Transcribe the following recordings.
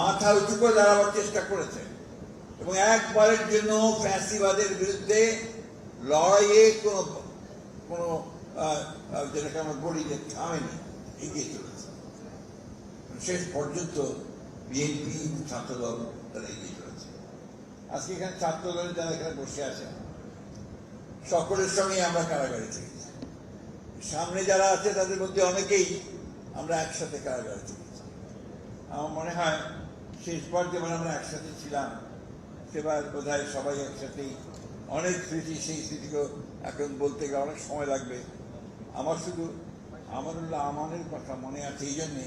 মাথা উঁচু করে দাঁড়াবার চেষ্টা করেছে। এবং একবারের জন্য ফ্যাসিবাদের বিরুদ্ধে লড়াইয়ে কোনো কোনো যেটাকে আমরা বলি যে থামেনি, এগিয়ে চলেছে। শেষ পর্যন্ত বিএনপি ছাত্রদল তারা এগিয়ে চলেছে। আজকে এখানে ছাত্রদল যারা এখানে বসে আছে, সকলের সঙ্গে আমরা কারাগারে থেকেছি। সামনে যারা আছে, তাদের মধ্যে অনেকেই আমরা একসাথে কারাগারে থেকেছি। আমার মনে হয় শেষবার যেবার আমরা একসাথে ছিলাম, সেবার বোধ সবাই একসাথেই অনেক স্মৃতি, সেই স্মৃতিগুলো এখন বলতে গেলে অনেক সময় লাগবে। আমার শুধু আমানুল্লাহ আমানের কথা মনে আছে এই জন্যে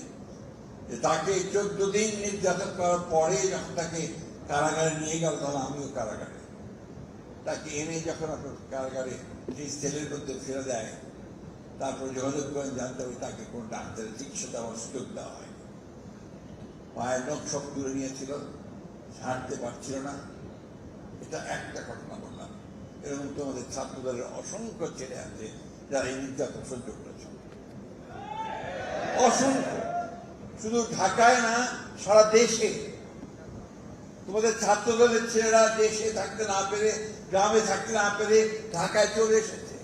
যে তাকে চোদ্দ দিন নির্যাতন করার পরে যখন তাকে কারাগারে নিয়ে গেল তখন আমিও কারাগারে। তাকে এনে যখন আপনার কারাগারে সেই সেলের মধ্যে ফেলে দেয়, তারপর যোগাযোগ করেন জানতে হবে তাকে কোন ডাক্তারের চিকিৎসা দেওয়ার সুযোগ দেওয়া হয় পায়ের নখ সব তুলে নিয়েছিল হাঁটতে পারছিল না। এটা একটা ঘটনা বললাম এরকম তোমাদের ছাত্রদলের অসংখ্য ছেলে আছে যারা এই নির্যাতন সহ্য করেছে। অসংখ্য। শুধু ঢাকায় না, সারা দেশে। তোমাদের ছাত্রদলের ছেলেরা দেশে থাকতে না পেরে, গ্রামে থাকতে না পেরে ঢাকায় চলে এসেছে।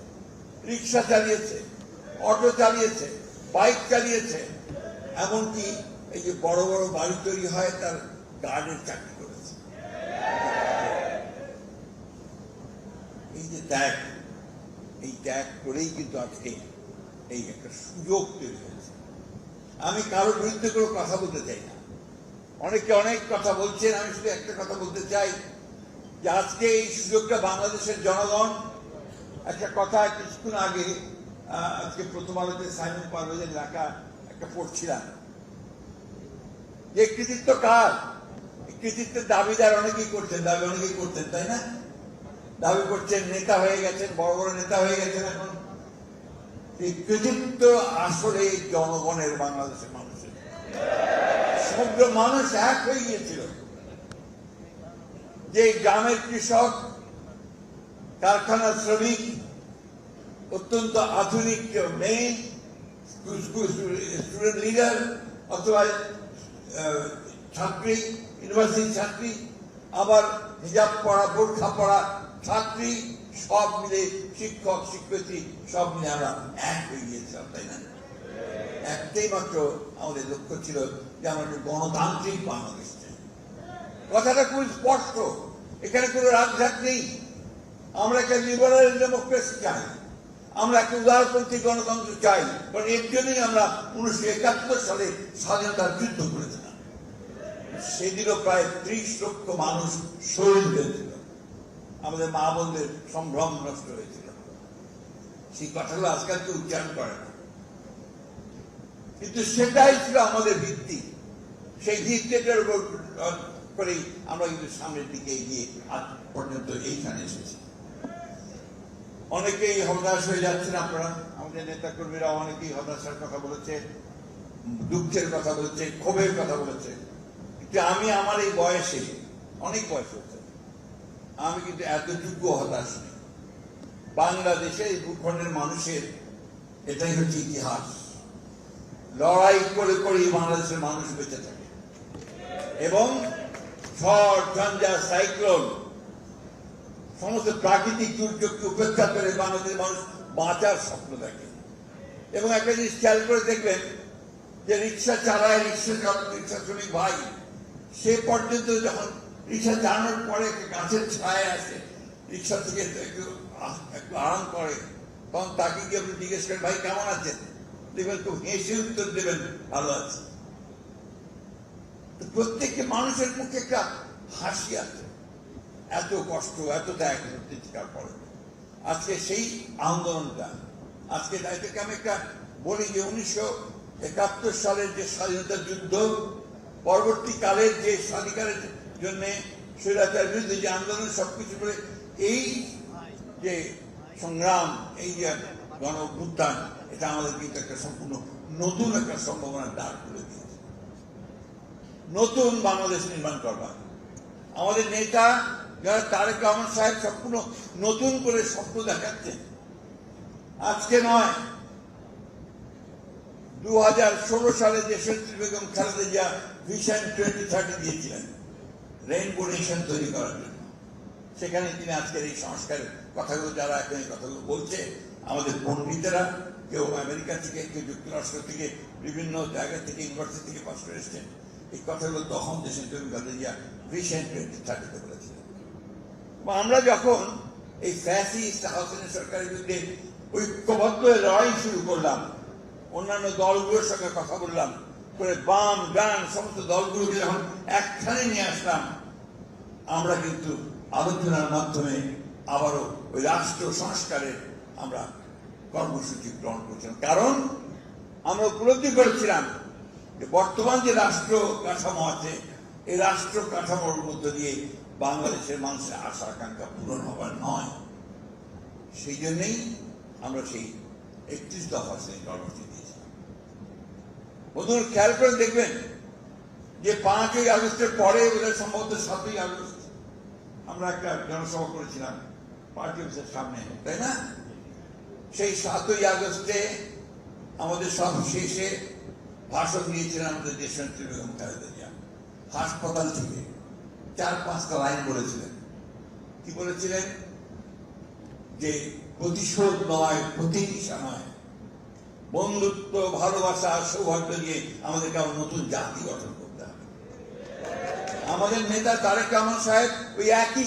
রিক্সা চালিয়েছে, অটো চালিয়েছে, বাইক চালিয়েছে, এমনকি এই যে বড় বড় বাড়ি তৈরি হয়, তার গার্ডের চাকরি করেছে। এই যে ত্যাগ, এই ত্যাগ করেই কিন্তু আজকে এই একটা সুযোগ তৈরি হয়েছে। আমি কারোর বিরুদ্ধে কোনো কথা বলতে চাই না। অনেকে অনেক কথা বলছেন, আমি শুধু একটা কথা বলতে চাই যে আজকে এই সুযোগটা বাংলাদেশের জনগণ, একটা কথা কিছুক্ষণ আগে আজকে প্রথম আলোতে সাইমন পারভেজের লেখা একটা পড়ছিলাম। যে কৃতিত্ব কার? কৃতিত্বের দাবিদার অনেকেই করছেন, দাবি অনেকেই করছেন, তাই না? দাবি করছেন, নেতা হয়ে গেছেন, বড় বড় নেতা হয়ে গেছেন এখন। কৃতিত্ব আসলে জনগণের বাংলাদেশের মানুষের। সমগ্র মানুষ এক হয়ে গিয়েছিল। যে গ্রামের কৃষক, কারখানার শ্রমিক, অত্যন্ত আধুনিক মেয়ে স্টুডেন্ট লিডার, অথবা ছাত্রী ইউনিভার্সিটি ছাত্রী, আবার হিজাব পড়া, বোরখা পড়া, ছাত্রী, সব মিলে শিক্ষক, শিক্ষয়িত্রী, সব মিলে আমরা এক হয়ে গিয়েছিলাম, তাই না? একটাই মাত্র আমাদের লক্ষ্য ছিল যে আমরা গণতান্ত্রিক বাংলাদেশ কথাটা খুব স্পষ্ট। এখানে কোনো রাজঘাট নেই। আমরা একটা লিবারাল ডেমোক্রেসি চাই। আমরা একটা উদারপন্থী গণতন্ত্র চাই। কারণ এর জন্যই আমরা উনিশশো একাত্তর সালে স্বাধীনতার যুদ্ধ করেছিলাম। সেদিনও প্রায় ত্রিশ লক্ষ মানুষ শহীদ হয়েছিল। আমাদের মা বোনদের সম্ভ্রম নষ্ট হয়েছিল। সেই কথাগুলো আজকাল কেউ উচ্চারণ করে না। কিন্তু সেটাই ছিল আমাদের ভিত্তি। সেই ভিত্তিটার উপর করেই আমরা কিন্তু সামনের দিকে এগিয়ে আজ পর্যন্ত এইখানে এসেছি। অনেকেই হতাশ হয়ে যাচ্ছেন আপনারা। আমাদের নেতা কর্মীরা অনেকেই হতাশার কথা বলেছে, দুঃখের কথা বলেছে, ক্ষোভের কথা বলেছে। কিন্তু আমি আমার এই বয়সে, অনেক বয়স হচ্ছে, আমি কিন্তু এত এতটুকু হতাশ নেই। বাংলাদেশে এই ভূখণ্ডের মানুষের এটাই হচ্ছে ইতিহাস। লড়াই করে করেই বাংলাদেশের মানুষ বেঁচে থাকে। এবং ঝড়, ঝঞ্ঝা, সাইক্লোন, সমস্ত প্রাকৃতিক দুর্যোগকে উপেক্ষা করে বাংলাদেশের মানুষ বাঁচার স্বপ্ন দেখে। এবং একটা জিনিস খেয়াল করে দেখবেন যে রিক্সা চালায় রিক্সা রিক্সা শ্রমিক ভাই সে পর্যন্ত যখন রিক্সা চালানোর পরে গাছের ছায় আসে, রিক্সা থেকে একটু একটু আরাম করে, তখন তাকে গিয়ে আপনি জিজ্ঞেস করেন, ভাই, কেমন আছেন? দেখবেন খুব হেসে উত্তর দেবেন, ভালো আছে। প্রত্যেকটি মানুষের মুখে একটা হাসি আছে এত কষ্ট, এত ত্যাগ চিৎকার করে। আজকে সেই আন্দোলনটা, আজকে এটাকে আমি একটা বলি যে উনিশশো একাত্তর সালের যে স্বাধীনতা যুদ্ধ পরবর্তীকালের যে স্বাধিকারের জন্য স্বৈরাচার বিরুদ্ধে যে আন্দোলন, সবকিছু করে এই যে সংগ্রাম, এই যে গণ অভ্যুত্থান এটা আমাদের কিন্তু একটা সম্পূর্ণ নতুন একটা সম্ভাবনা দাঁড় করে দিয়েছে। নতুন বাংলাদেশ নির্মাণ করবার। আমাদের নেতা যারা তারেক রহমান সাহেব সম্পূর্ণ নতুন করে স্বপ্ন দেখাচ্ছেন। আজকে নয় দু হাজার ষোলো সালে দেশনেত্রী Begum Khaleda Zia vision twenty thirty দিয়েছিলেন রেইনবো নেশন তৈরি করার জন্য। সেখানে তিনি আজকের এই সংস্কারের কথাগুলো, যারা এখন এই কথাগুলো বলছে, আমাদের পণ্ডিতেরা কেউ আমেরিকা থেকে, কেউ যুক্তরাষ্ট্র থেকে, বিভিন্ন জায়গা থেকে, ইউনিভার্সিটি থেকে পাশ করে এসছেন এই কথাগুলো তখন দেশের বেগম খালেদা জিয়া ভিশন টোয়েন্টি থার্টিতে বলেছিলেন। আমরা যখন এই ফ্যাসিস্ট হাসিনা সরকারের বিরুদ্ধে ঐক্যবদ্ধ লড়াই শুরু করলাম অন্যান্য দলগুলোর সঙ্গে কথা বললাম। করে বাম, ডান, সমস্ত দলগুলোকে যখন একখানে নিয়ে আসলাম, আমরা কিন্তু আলোচনার মাধ্যমে আবারও ওই রাষ্ট্র সংস্কারে আমরা কর্মসূচি গ্রহণ করেছিলাম। কারণ আমরা উপলব্ধি করেছিলাম যে বর্তমান যে রাষ্ট্র কাঠামো আছে, এই রাষ্ট্র কাঠামোর মধ্য দিয়ে বাংলাদেশের মানুষের আশা আকাঙ্ক্ষা পূরণ হবার নয়। সেই জন্যই আমরা সেই একত্রিশ দফা সেই কর্মসূচি বন্ধুরা, খেয়াল করে দেখবেন যে পাঁচই আগস্টের পরে বোধহয় সম্ভবত সাতই আগস্ট আমরা একটা জনসভা করেছিলাম, পার্টি অফিসের সামনে, তাই না? সেই সাতই আগস্টে আমাদের সব শেষে ভাষণ দিয়েছিলেন আমাদের দেশনেত্রী বেগম খালেদা হাসপাতাল থেকে চার পাঁচটা লাইন বলেছিলেন। কি বলেছিলেন? যে প্রতিশোধ নয়, প্রতিহিংসা নয়। বন্ধুত্ব, ভালোবাসা সৌভাগ্য নিয়ে আমাদেরকে আবার নতুন জাতি গঠন করতে হবে। আমাদের নেতা তারেক রহমান সাহেব ওই একই